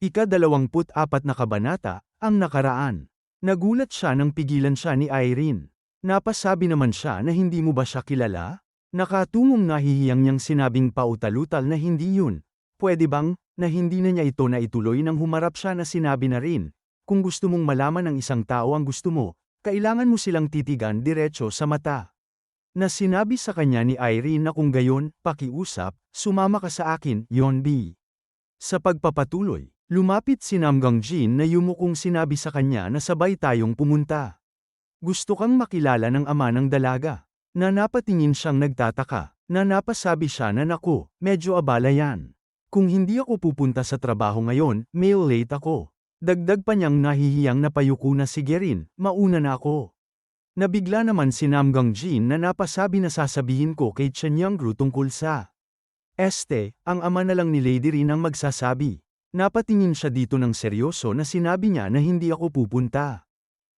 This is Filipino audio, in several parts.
Ika-24 na kabanata, ang nakaraan. Nagulat siya nang pigilan siya ni Irene. Napasabi naman siya na hindi mo ba siya kilala? Nakatungong nahihiyang niyang sinabing pautalutal na hindi yun. Pwede bang, na hindi na niya ito na ituloy nang humarap siya na sinabi na rin, kung gusto mong malaman ng isang tao ang gusto mo, kailangan mo silang titigan diretso sa mata. Na sinabi sa kanya ni Irene na kung gayon, pakiusap, sumama ka sa akin, Yon B. Sa pagpapatuloy, lumapit si Namgang Jin na yumukong sinabi sa kanya na sabay tayong pumunta. Gusto kang makilala ng ama ng dalaga. Na napatingin siyang nagtataka, na napasabi siya na naku, medyo abala yan. Kung hindi ako pupunta sa trabaho ngayon, may late ako. Dagdag pa niyang nahihiyang napayuko na si Gerin, mauna na ako. Nabigla naman si Namgang Jin na napasabi na sasabihin ko kay Chen Yangru tungkol sa Este, ang ama na lang ni Lady Rin ang magsasabi. Napatingin siya dito ng seryoso na sinabi niya na hindi ako pupunta.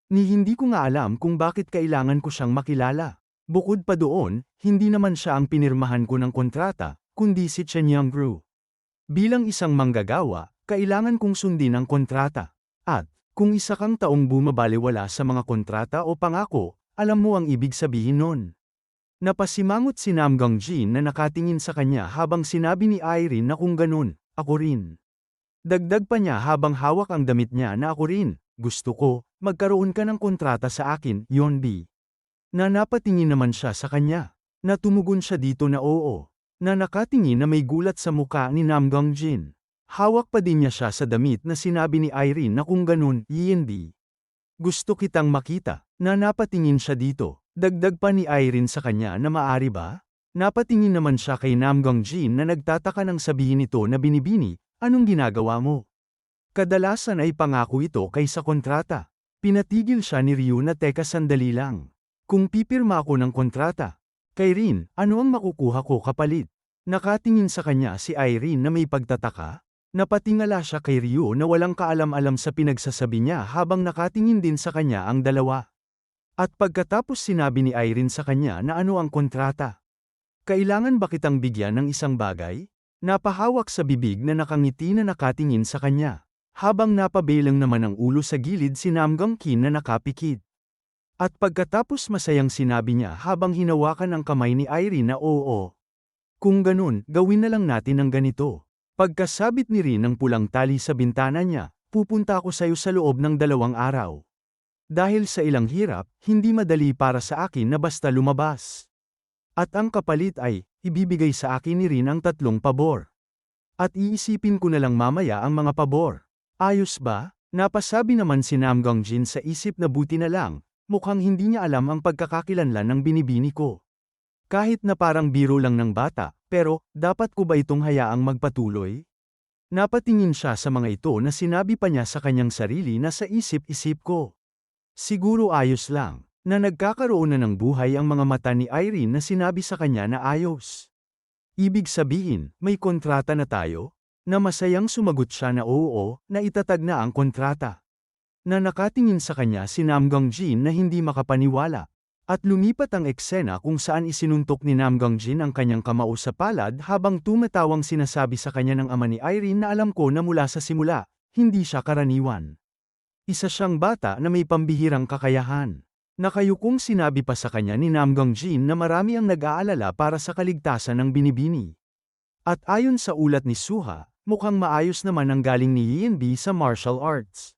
Ni hindi ko nga alam kung bakit kailangan ko siyang makilala. Bukod pa doon, hindi naman siya ang pinirmahan ko ng kontrata, kundi si Chen Yangru. Bilang isang manggagawa, kailangan kong sundin ang kontrata. At, kung isa kang taong bumabaliwala sa mga kontrata o pangako, alam mo ang ibig sabihin nun. Napasimangot si Namgang Jin na nakatingin sa kanya habang sinabi ni Irene na kung ganun, ako rin. Dagdag pa niya habang hawak ang damit niya na ako rin, gusto ko, magkaroon ka ng kontrata sa akin, Yonbi. Na napatingin naman siya sa kanya. Na tumugon siya dito na oo. Na nakatingin na may gulat sa muka ni Namgang Jin. Hawak pa din niya siya sa damit na sinabi ni Irene na kung ganun, Yinbi. Gusto kitang makita, na napatingin siya dito. Dagdag pa ni Irene sa kanya na maari ba? Napatingin naman siya kay Namgang Jin na nagtataka ng sabihin nito na binibini, anong ginagawa mo? Kadalasan ay pangako ito kaysa kontrata. Pinatigil siya ni Ryu na teka sandali lang. Kung pipirma ako ng kontrata, kay Rin, ano ang makukuha ko kapalit? Nakatingin sa kanya si Irene na may pagtataka, Napatingala siya kay Ryu na walang kaalam-alam sa pinagsasabi niya habang nakatingin din sa kanya ang dalawa. At pagkatapos sinabi ni Irene sa kanya na ano ang kontrata. Kailangan ba kitang bigyan ng isang bagay? Napahawak sa bibig na nakangiti na nakatingin sa kanya. Habang napabelang naman ang ulo sa gilid si Namgang Kin na nakapikit. At pagkatapos masayang sinabi niya habang hinawakan ang kamay ni Irene na oo. Kung ganun, gawin na lang natin ang ganito. Pagkasabit ni Rin ng pulang tali sa bintana niya, pupunta ako sa iyo sa loob ng dalawang araw. Dahil sa ilang hirap, hindi madali para sa akin na basta lumabas. At ang kapalit ay, ibibigay sa akin ni Rin ang tatlong pabor. At iisipin ko na lang mamaya ang mga pabor. Ayos ba? Napasabi naman si Namgang Jin sa isip na buti na lang, mukhang hindi niya alam ang pagkakakilanlan ng binibini ko. Kahit na parang biro lang ng bata, pero, dapat ko ba itong hayaang magpatuloy? Napatingin siya sa mga ito na sinabi pa niya sa kanyang sarili na sa isip-isip ko. Siguro ayos lang, na nagkakaroon na ng buhay ang mga mata ni Irene na sinabi sa kanya na ayos. Ibig sabihin, may kontrata na tayo? Na masayang sumagot siya na oo, na itatag na ang kontrata. Na nakatingin sa kanya si Namgang Jin na hindi makapaniwala. At lumipat ang eksena kung saan isinuntok ni Namgang Jin ang kanyang kamao sa palad habang tumatawang sinasabi sa kanya ng ama ni Irene na alam ko na mula sa simula, hindi siya karaniwan. Isa siyang bata na may pambihirang kakayahan. Nakayukong sinabi pa sa kanya ni Namgang Jin na marami ang nag-aalala para sa kaligtasan ng binibini. At ayon sa ulat ni Suha, mukhang maayos naman ang galing ni Yinbi sa martial arts.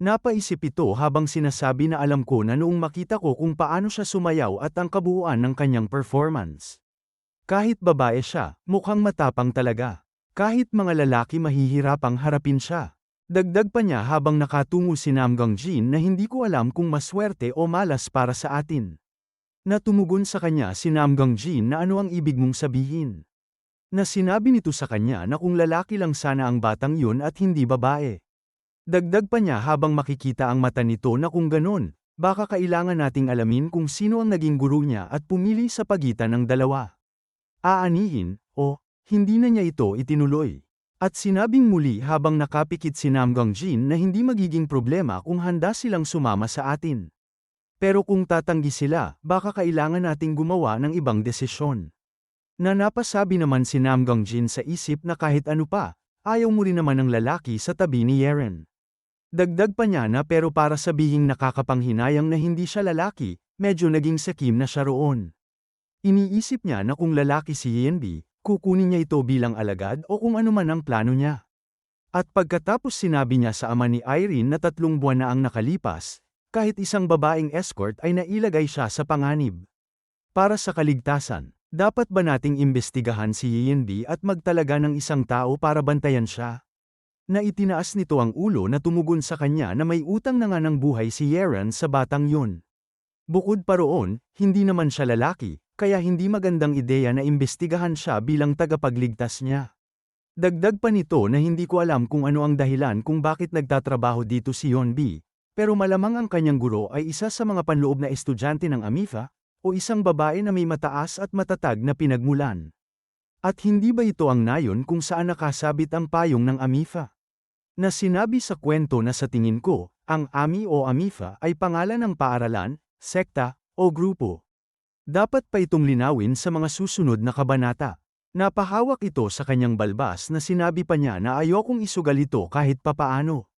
Napaisip ito habang sinasabi na alam ko na noong makita ko kung paano siya sumayaw at ang kabuuan ng kanyang performance. Kahit babae siya, mukhang matapang talaga. Kahit mga lalaki mahihirapang harapin siya. Dagdag pa niya habang nakatungo si Namgang Jin na hindi ko alam kung maswerte o malas para sa atin. Natumugon sa kanya si Namgang Jin na ano ang ibig mong sabihin. Na sinabi nito sa kanya na kung lalaki lang sana ang batang yun at hindi babae. Dagdag pa niya habang makikita ang mata nito na kung ganun, baka kailangan nating alamin kung sino ang naging guru niya at pumili sa pagitan ng dalawa. Aanihin, o, hindi na niya ito itinuloy. At sinabing muli habang nakapikit si Namgang Jin na hindi magiging problema kung handa silang sumama sa atin. Pero kung tatanggi sila, baka kailangan nating gumawa ng ibang desisyon. Na napasabi naman si Namgang Jin sa isip na kahit ano pa, ayaw mo rin naman ng lalaki sa tabi ni Yeren. Dagdag pa niya na pero para sabihing nakakapanghinayang na hindi siya lalaki, medyo naging sakim na siya roon. Iniisip niya na kung lalaki si Yenbi, kukunin niya ito bilang alagad o kung ano man ang plano niya. At pagkatapos sinabi niya sa ama ni Irene na tatlong buwan na ang nakalipas, kahit isang babaeng escort ay nailagay siya sa panganib. Para sa kaligtasan, dapat ba nating imbestigahan si Yenbi at magtalaga ng isang tao para bantayan siya? Na itinaas nito ang ulo na tumugon sa kanya na may utang na nga ng buhay si Yeran sa batang yun. Bukod pa roon, hindi naman siya lalaki, kaya hindi magandang ideya na imbestigahan siya bilang tagapagligtas niya. Dagdag pa nito na hindi ko alam kung ano ang dahilan kung bakit nagtatrabaho dito si Yonbi, pero malamang ang kanyang guro ay isa sa mga panloob na estudyante ng Amifa, o isang babae na may mataas at matatag na pinagmulan. At hindi ba ito ang nayon kung saan nakasabit ang payong ng Amifa? Na sinabi sa kwento na sa tingin ko, ang Ami o Amifa ay pangalan ng paaralan, sekta, o grupo. Dapat pa itong linawin sa mga susunod na kabanata. Napahawak ito sa kanyang balbas na sinabi pa niya na ayokong isugal ito kahit papaano.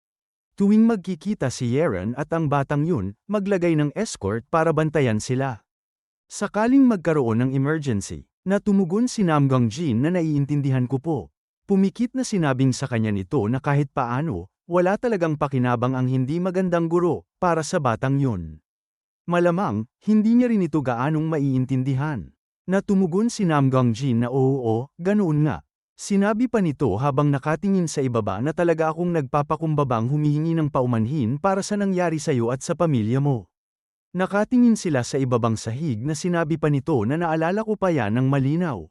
Tuwing magkikita si Yeren at ang batang yun, maglagay ng escort para bantayan sila. Sakaling magkaroon ng emergency, na tumugon si Namgang Jin na naiintindihan ko po. Pumikit na sinabing sa kanya nito na kahit paano, wala talagang pakinabang ang hindi magandang guro para sa batang yun. Malamang, hindi niya rin ito gaanong maiintindihan. Na tumugon si Namgang Jin na oo oo, ganoon nga. Sinabi pa nito habang nakatingin sa ibaba na talaga akong nagpapakumbabang humihingi ng paumanhin para sa nangyari sa iyo at sa pamilya mo. Nakatingin sila sa ibabang sahig na sinabi pa nito na naalala ko pa yan ng malinaw.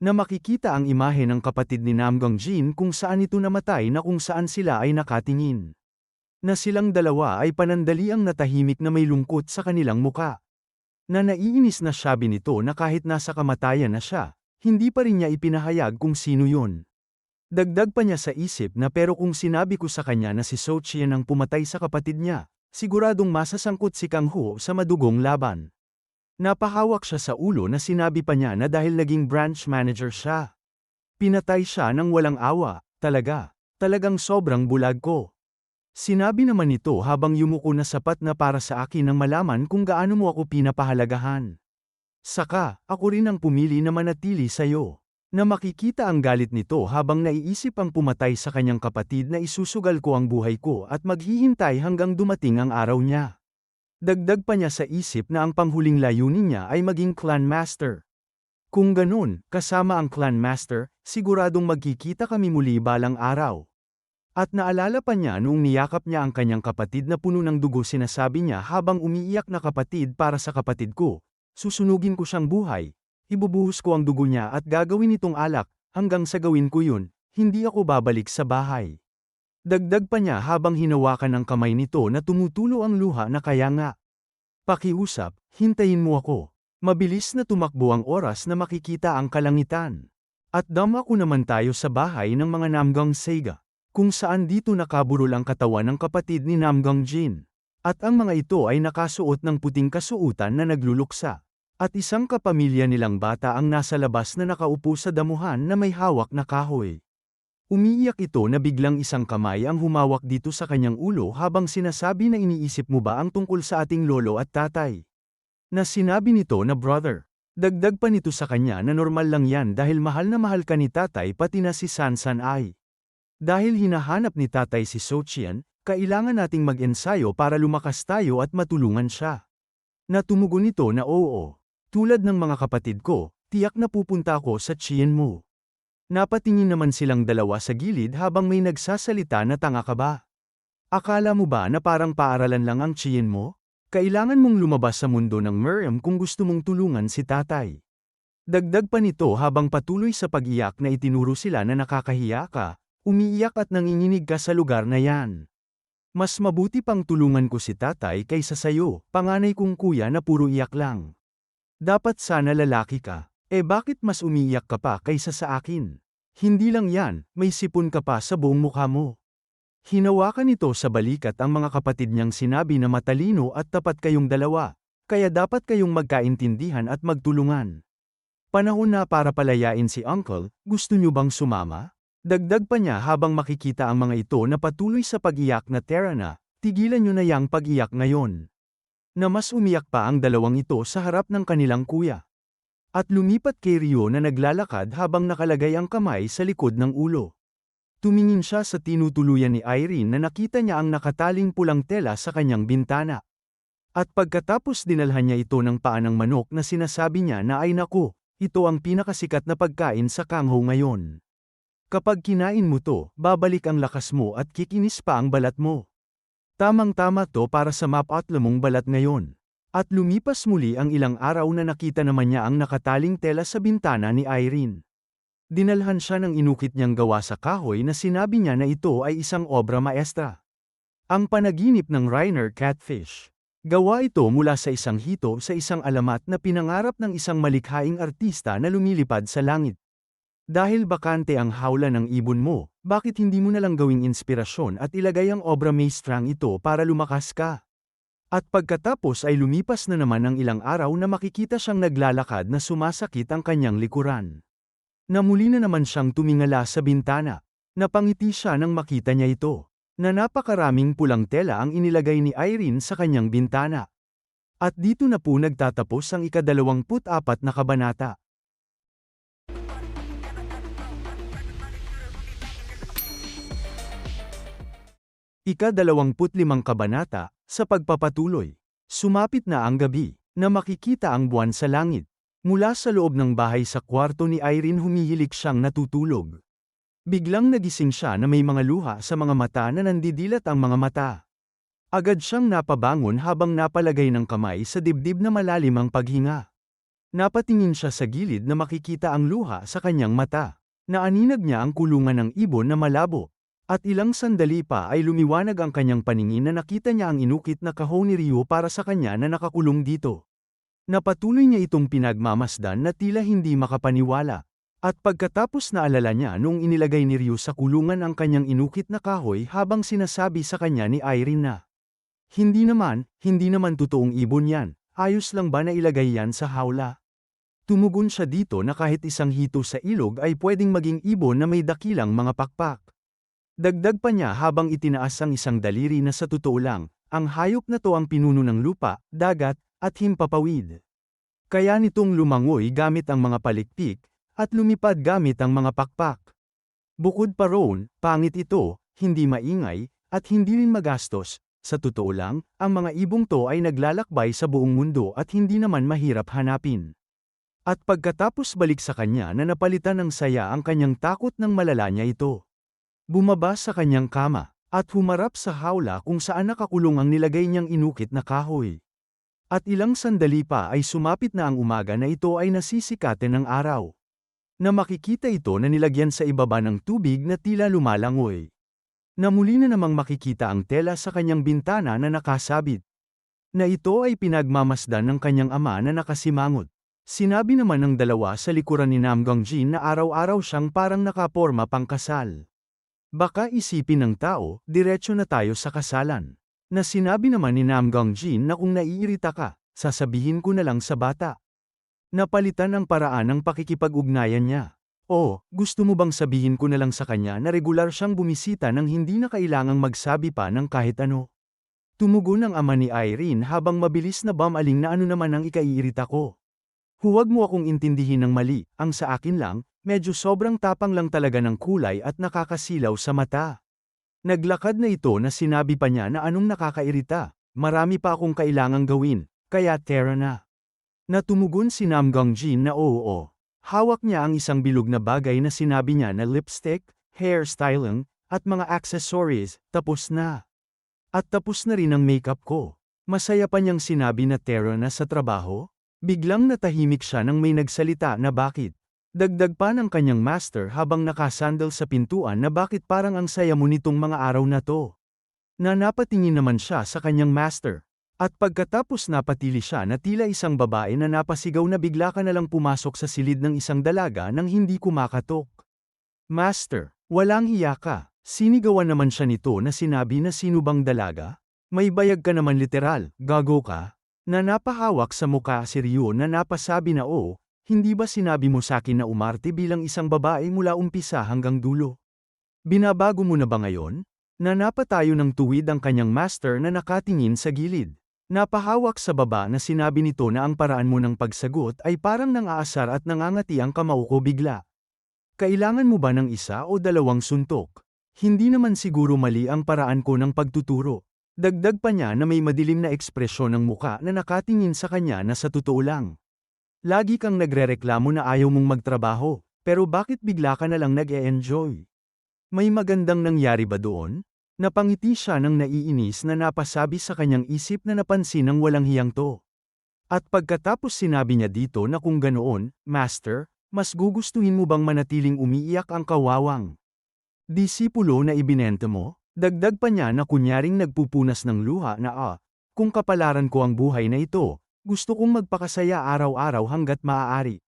Na makikita ang imahe ng kapatid ni Namgang Jin kung saan ito namatay na kung saan sila ay nakatingin na silang dalawa ay panandaliang natahimik na may lungkot sa kanilang muka. Na naiinis na sabi nito na kahit nasa kamatayan na siya, hindi pa rin niya ipinahayag kung sino yun. Dagdag pa niya sa isip na pero kung sinabi ko sa kanya na si Sochian ang pumatay sa kapatid niya, siguradong masasangkot si Kang Ho sa madugong laban. Napahawak siya sa ulo na sinabi pa niya na dahil naging branch manager siya. Pinatay siya ng walang awa, talaga. Talagang sobrang bulag ko. Sinabi naman nito habang yumuko na sapat na para sa akin nang malaman kung gaano mo ako pinapahalagahan. Saka, ako rin ang pumili na manatili sa'yo. Na makikita ang galit nito habang naiisip ang pumatay sa kanyang kapatid na isusugal ko ang buhay ko at maghihintay hanggang dumating ang araw niya. Dagdag pa niya sa isip na ang panghuling layunin niya ay maging clan master. Kung ganun, kasama ang clan master, siguradong magkikita kami muli balang araw. At naalala pa niya noong niyakap niya ang kanyang kapatid na puno ng dugo sinasabi niya habang umiiyak na kapatid para sa kapatid ko. Susunugin ko siyang buhay. Ibubuhos ko ang dugo niya at gagawin itong alak, hanggang sa gawin ko yun, hindi ako babalik sa bahay. Dagdag pa niya habang hinawakan ang kamay nito na tumutulo ang luha na kaya nga. Pakiusap, hintayin mo ako. Mabilis na tumakbo ang oras na makikita ang kalangitan. At dama ko naman tayo sa bahay ng mga Namgang Sega kung saan dito nakaburol ang katawan ng kapatid ni Namgang Jin. At ang mga ito ay nakasuot ng puting kasuutan na nagluluksa. At isang kapamilya nilang bata ang nasa labas na nakaupo sa damuhan na may hawak na kahoy. Umiiyak ito na biglang isang kamay ang humawak dito sa kanyang ulo habang sinasabi na iniisip mo ba ang tungkol sa ating lolo at tatay. Na sinabi nito na brother. Dagdag pa nito sa kanya na normal lang yan dahil mahal na mahal ka ni tatay pati na si Sansan ay. Dahil hinahanap ni tatay si Sochian, kailangan nating mag-ensayo para lumakas tayo at matulungan siya. Natumugon nito na oo. Tulad ng mga kapatid ko, tiyak na pupunta ako sa Chien mo. Napatingin naman silang dalawa sa gilid habang may nagsasalita na tanga ka ba? Akala mo ba na parang paaralan lang ang Chien mo? Kailangan mong lumabas sa mundo ng Miriam kung gusto mong tulungan si tatay. Dagdag pa nito habang patuloy sa pag-iyak na itinuro sila na nakakahiya ka, Umiiyak at nanginginig ka sa lugar na yan. Mas mabuti pang tulungan ko si tatay kaysa sayo, panganay kong kuya na puro iyak lang. Dapat sana lalaki ka, eh bakit mas umiiyak ka pa kaysa sa akin? Hindi lang yan, may sipon ka pa sa buong mukha mo. Hinawakan ito sa balikat ang mga kapatid niyang sinabi na matalino at tapat kayong dalawa, kaya dapat kayong magkaintindihan at magtulungan. Panahon na para palayain si Uncle, gusto niyo bang sumama? Dagdag pa niya habang makikita ang mga ito na patuloy sa pag-iyak na Terra na, tigilan niyo na yang pag-iyak ngayon. Na mas umiyak pa ang dalawang ito sa harap ng kanilang kuya. At lumipat kay Rio na naglalakad habang nakalagay ang kamay sa likod ng ulo. Tumingin siya sa tinutuluyan ni Irene na nakita niya ang nakataling pulang tela sa kanyang bintana. At pagkatapos dinalhan niya ito ng paanang manok na sinasabi niya na ay naku, ito ang pinakasikat na pagkain sa Kangho ngayon. Kapag kinain mo to, babalik ang lakas mo at kikinis pa ang balat mo. Tamang-tama to para sa mapatla mong balat ngayon. At lumipas muli ang ilang araw na nakita naman niya ang nakataling tela sa bintana ni Irene. Dinalhan siya ng inukit niyang gawa sa kahoy na sinabi niya na ito ay isang obra maestra. Ang panaginip ng Reiner Catfish. Gawa ito mula sa isang hito sa isang alamat na pinangarap ng isang malikhaing artista na lumilipad sa langit. Dahil bakante ang hawla ng ibon mo, bakit hindi mo na lang gawing inspirasyon at ilagay ang obra maestrang ito para lumakas ka? At pagkatapos ay lumipas na naman ang ilang araw na makikita siyang naglalakad na sumasakit ang kanyang likuran. Namuli na naman siyang tumingala sa bintana. Napangiti siya nang makita niya ito. Na napakaraming pulang tela ang inilagay ni Irene sa kanyang bintana. At dito na po nagtatapos ang ikadalawamput apat na kabanata. Ika-dalawamput limang kabanata, sa pagpapatuloy. Sumapit na ang gabi, na makikita ang buwan sa langit. Mula sa loob ng bahay sa kwarto ni Irene humihilik siyang natutulog. Biglang nagising siya na may mga luha sa mga mata na nandidilat ang mga mata. Agad siyang napabangon habang napalagay ng kamay sa dibdib na malalim ang paghinga. Napatingin siya sa gilid na makikita ang luha sa kanyang mata. Naaninag niya ang kulungan ng ibon na malabo. At ilang sandali pa ay lumiwanag ang kanyang paningin na nakita niya ang inukit na kahon ni Rio para sa kanya na nakakulong dito. Napatuloy niya itong pinagmamasdan na tila hindi makapaniwala. At pagkatapos na alala niya nung inilagay ni Ryu sa kulungan ang kanyang inukit na kahoy habang sinasabi sa kanya ni Irene na, Hindi naman, hindi naman totoong ibon yan, ayos lang ba na ilagay yan sa hawla? Tumugon siya dito na kahit isang hito sa ilog ay pwedeng maging ibon na may dakilang mga pakpak. Dagdag pa niya habang itinaas ang isang daliri na sa totoo lang, ang hayop na to ang pinuno ng lupa, dagat, at himpapawid. Kaya nitong lumangoy gamit ang mga palikpik, at lumipad gamit ang mga pakpak. Bukod pa roon, pangit ito, hindi maingay, at hindi rin magastos. Sa totoo lang, ang mga ibong to ay naglalakbay sa buong mundo at hindi naman mahirap hanapin. At pagkatapos balik sa kanya na napalitan ng saya ang kanyang takot ng malala niya ito. Bumaba sa kanyang kama, at humarap sa hawla kung saan nakakulong ang nilagay niyang inukit na kahoy. At ilang sandali pa ay sumapit na ang umaga na ito ay nasisikate ng araw. Na makikita ito na nilagyan sa ibaba ng tubig na tila lumalangoy. Na muli na namang makikita ang tela sa kanyang bintana na nakasabit. Na ito ay pinagmamasdan ng kanyang ama na nakasimangot. Sinabi naman ng dalawa sa likuran ni Nam Gongjin na araw-araw siyang parang nakaporma pang kasal. Baka isipin ng tao, diretso na tayo sa kasalan. Na sinabi naman ni Nam Gongjin na kung naiirita ka, sasabihin ko na lang sa bata. Napalitan ang paraan ng pakikipag-ugnayan niya. O, gusto mo bang sabihin ko na lang sa kanya na regular siyang bumisita nang hindi na kailangang magsabi pa ng kahit ano? Tumugon ang ama ni Irene habang mabilis na bamaling na ano naman ang ikaiirita ko. Huwag mo akong intindihin ng mali, ang sa akin lang, Medyo sobrang tapang lang talaga ng kulay at nakakasilaw sa mata. Naglakad na ito na sinabi pa niya na anong nakakairita, marami pa akong kailangang gawin, kaya tera na. Natumugon si Nam Gongjin na oo. Hawak niya ang isang bilog na bagay na sinabi niya na lipstick, hairstyling, at mga accessories, tapos na. At tapos na rin ang makeup ko. Masaya pa niyang sinabi na tera na sa trabaho? Biglang natahimik siya nang may nagsalita na bakit. Dagdag pa ng kanyang master habang nakasandal sa pintuan na bakit parang ang saya mo nitong mga araw na to. Na napatingin naman siya sa kanyang master. At pagkatapos napatili siya na tila isang babae na napasigaw na bigla ka na lang pumasok sa silid ng isang dalaga nang hindi kumakatok. Master, walang hiya ka. Sinigawan naman siya nito na sinabi na sino bang dalaga? May bayag ka naman literal, gago ka? Na napahawak sa muka si Ryo na napasabi na oo, hindi ba sinabi mo sa akin na umarte bilang isang babae mula umpisa hanggang dulo? Binabago mo na ba ngayon? Nanapa tayo ng tuwid ang kanyang master na nakatingin sa gilid. Napahawak sa baba na sinabi nito na ang paraan mo ng pagsagot ay parang nang-aasar at nangangati ang kamao ko bigla. Kailangan mo ba ng isa o dalawang suntok? Hindi naman siguro mali ang paraan ko ng pagtuturo. Dagdag pa niya na may madilim na ekspresyon ng muka na nakatingin sa kanya na sa totoo lang. Lagi kang nagrereklamo na ayaw mong magtrabaho, pero bakit bigla ka na lang nag-e-enjoy? May magandang nangyari ba doon? Napangiti siya ng naiinis na napasabi sa kanyang isip na napansin ng walang hiyang to. At pagkatapos sinabi niya dito na kung ganoon, Master, mas gugustuhin mo bang manatiling umiiyak ang kawawang? Disipulo na ibinenta mo? Dagdag pa niya na kunyaring nagpupunas ng luha na ah, kung kapalaran ko ang buhay na ito, gusto kong magpakasaya araw-araw hanggat maaari.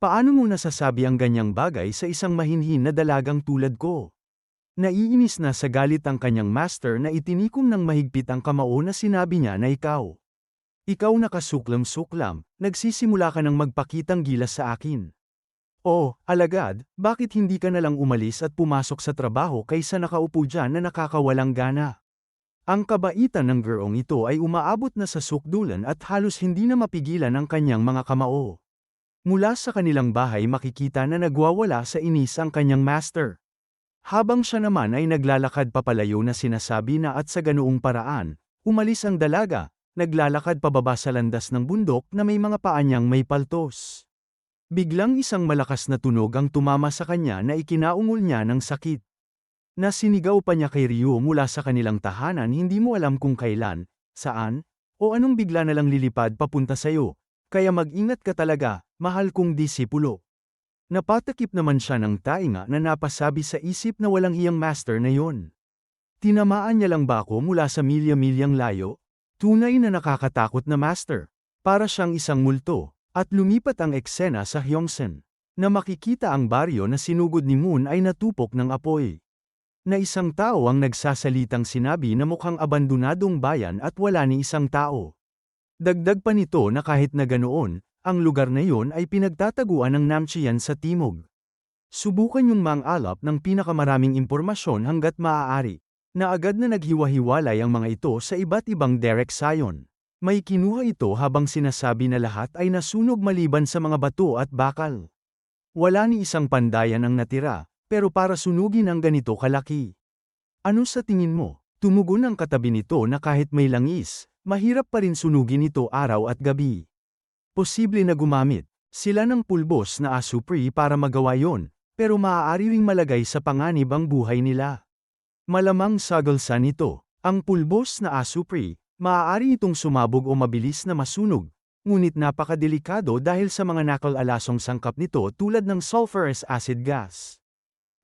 Paano mo nasasabi ang ganyang bagay sa isang mahinhin na dalagang tulad ko? Naiinis na sa galit ang kanyang master na itinikom ng mahigpit ang kamao na sinabi niya na ikaw. Ikaw nakasuklam-suklam, nagsisimula ka ng magpakitang gilas sa akin. Oh, alagad, bakit hindi ka nalang umalis at pumasok sa trabaho kaysa nakaupo dyan na nakakawalang gana? Ang kabaitan ng girong ito ay umaabot na sa sukdulan at halos hindi na mapigilan ang kanyang mga kamao. Mula sa kanilang bahay makikita na nagwawala sa inis ang kanyang master. Habang siya naman ay naglalakad papalayo na sinasabi na at sa ganoong paraan, umalis ang dalaga, naglalakad pababa sa landas ng bundok na may mga paa niyang may paltos. Biglang isang malakas na tunog ang tumama sa kanya na ikinaungol niya ng sakit. Nasinigaw pa niya kay Ryo mula sa kanilang tahanan hindi mo alam kung kailan, saan, o anong bigla na lang lilipad papunta sa'yo, kaya mag-ingat ka talaga, mahal kong disipulo. Napatakip naman siya ng tainga na napasabi sa isip na walang iyang master na yon. Tinamaan niya lang ba ako mula sa milya-milyang layo? Tunay na nakakatakot na master. Para siyang isang multo. At lumipat ang eksena sa Hyongsen. Na makikita ang baryo na sinugod ni Moon ay natupok ng apoy. Na isang tao ang nagsasalitang sinabi na mukhang abandonadong bayan at wala ni isang tao. Dagdag pa nito na kahit na ganoon, ang lugar na iyon ay pinagtataguan ng Namchian sa timog. Subukan yung mang-alap ng pinakamaraming impormasyon hanggat maaari, na agad na naghiwa-hiwalay ang mga ito sa iba't ibang Derek Sion. May kinuha ito habang sinasabi na lahat ay nasunog maliban sa mga bato at bakal. Wala ni isang pandayan ang natira, pero para sunugin ang ganito kalaki. Ano sa tingin mo? Tumugon ang katabi nito na kahit may langis, mahirap pa rin sunugin ito araw at gabi. Posible na gumamit sila ng pulbos na asupri para magawa yon, pero maaari ring malagay sa panganib ang buhay nila. Malamang sagalsan ito, ang pulbos na asupri, maaari itong sumabog o mabilis na masunog, ngunit napakadelikado dahil sa mga nakal-alasong sangkap nito tulad ng sulfurous acid gas.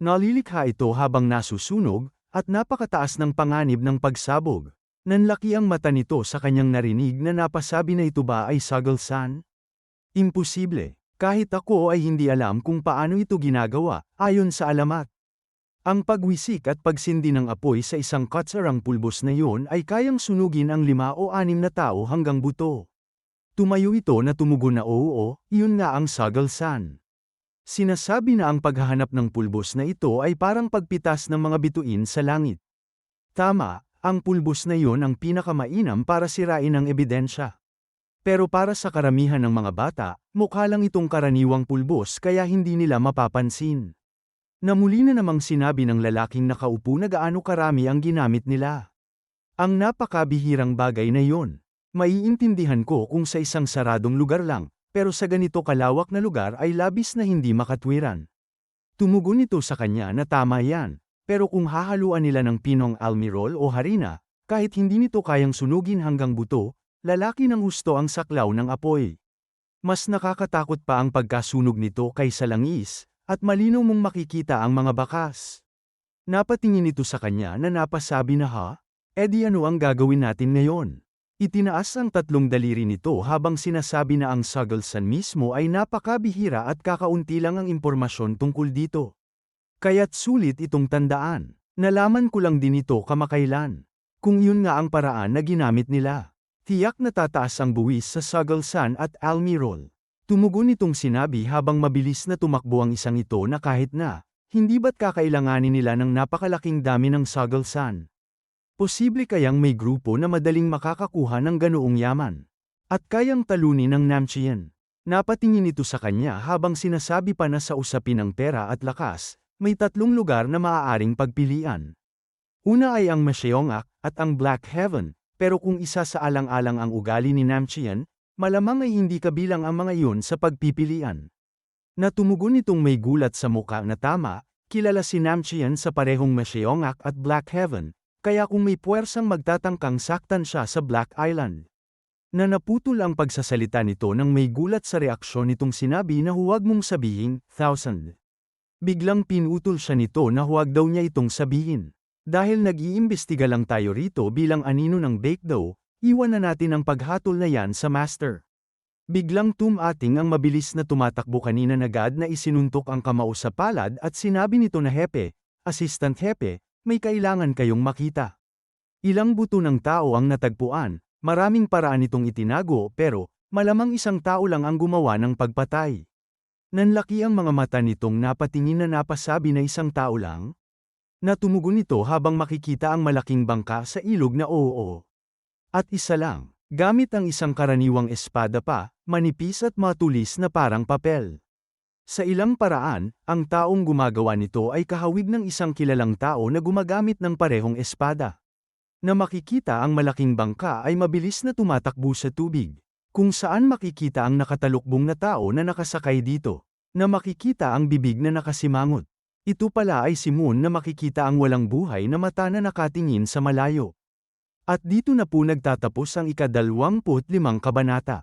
Nalilikha ito habang nasusunog, at napakataas ng panganib ng pagsabog. Nanlaki ang mata nito sa kanyang narinig na napasabi na ito ba ay sagalsan? Imposible. Kahit ako ay hindi alam kung paano ito ginagawa, ayon sa alamat. Ang pagwisik at pagsindi ng apoy sa isang katsarang pulbos na iyon ay kayang sunugin ang lima o anim na tao hanggang buto. Tumayo ito na tumugon na oo, iyon nga ang sagalsan. Sinasabi na ang paghahanap ng pulbos na ito ay parang pagpitas ng mga bituin sa langit. Tama, ang pulbos na iyon ang pinakamainam para sirain ang ebidensya. Pero para sa karamihan ng mga bata, mukha lang itong karaniwang pulbos kaya hindi nila mapapansin. Namuli na namang sinabi ng lalaking nakaupo na gaano karami ang ginamit nila. Ang napakabihirang bagay na iyon. Maiintindihan ko kung sa isang saradong lugar lang, pero sa ganito kalawak na lugar ay labis na hindi makatwiran. Tumugon ito sa kanya na tama yan, pero kung hahaluan nila ng pinong almirol o harina, kahit hindi nito kayang sunugin hanggang buto, lalaki ng husto ang saklaw ng apoy. Mas nakakatakot pa ang pagkasunog nito kaysa langis, at malinaw mong makikita ang mga bakas. Napatingin ito sa kanya na napasabi na ha, edi ano ang gagawin natin ngayon? Itinaas ang tatlong daliri nito habang sinasabi na ang Sagalsan mismo ay napakabihira at kakaunti lang ang impormasyon tungkol dito. Kaya't sulit itong tandaan. Nalaman ko lang din ito kamakailan. Kung yun nga ang paraan na ginamit nila. Tiyak na tataas ang buwis sa Sagalsan at Almirol. Tumugon itong sinabi habang mabilis na tumakbo ang isang ito na kahit na, Hindi ba't kakailanganin nila ng napakalaking dami ng sagalsan? Posible kayang may grupo na madaling makakakuha ng ganoong yaman. At kayang talunin ng Namchian. Napatingin ito sa kanya habang sinasabi pa na sa usapin ng pera at lakas, may tatlong lugar na maaaring pagpilian. Una ay ang Masyeongak at ang Black Heaven, pero kung isa sa alang-alang ang ugali ni Namchian, malamang ay hindi kabilang ang mga iyon sa pagpipilian. Natumugon itong may gulat sa muka na tama, kilala si Namchian sa parehong Masyeongak at Black Heaven, kaya kung may puwersang magtatangkang saktan siya sa Black Island. Na naputol ang pagsasalita nito nang may gulat sa reaksyon nitong sinabi na huwag mong sabihin, thousand. Biglang pinutol siya nito na huwag daw niya itong sabihin. Dahil nag-iimbestiga lang tayo rito bilang anino ng bake dough, iwan na natin ang paghatol na yan sa master. Biglang tumating ang mabilis na tumatakbo kanina nagad na isinuntok ang kamao sa palad at sinabi nito na hepe, assistant hepe, may kailangan kayong makita. Ilang buto ng tao ang natagpuan, maraming paraan itong itinago pero, malamang isang tao lang ang gumawa ng pagpatay. Nanlaki ang mga mata nitong napatingin na napasabi na isang tao lang. Natumugon ito habang makikita ang malaking bangka sa ilog na oo. At isa lang, gamit ang isang karaniwang espada pa, manipis at matulis na parang papel. Sa ilang paraan, ang taong gumagawa nito ay kahawig ng isang kilalang tao na gumagamit ng parehong espada. Na makikita ang malaking bangka ay mabilis na tumatakbo sa tubig. Kung saan makikita ang nakatalukbong na tao na nakasakay dito. Na makikita ang bibig na nakasimangot. Ito pala ay si Moon na makikita ang walang buhay na mata na nakatingin sa malayo. At dito na po nagtatapos ang ikadalwamput limang kabanata.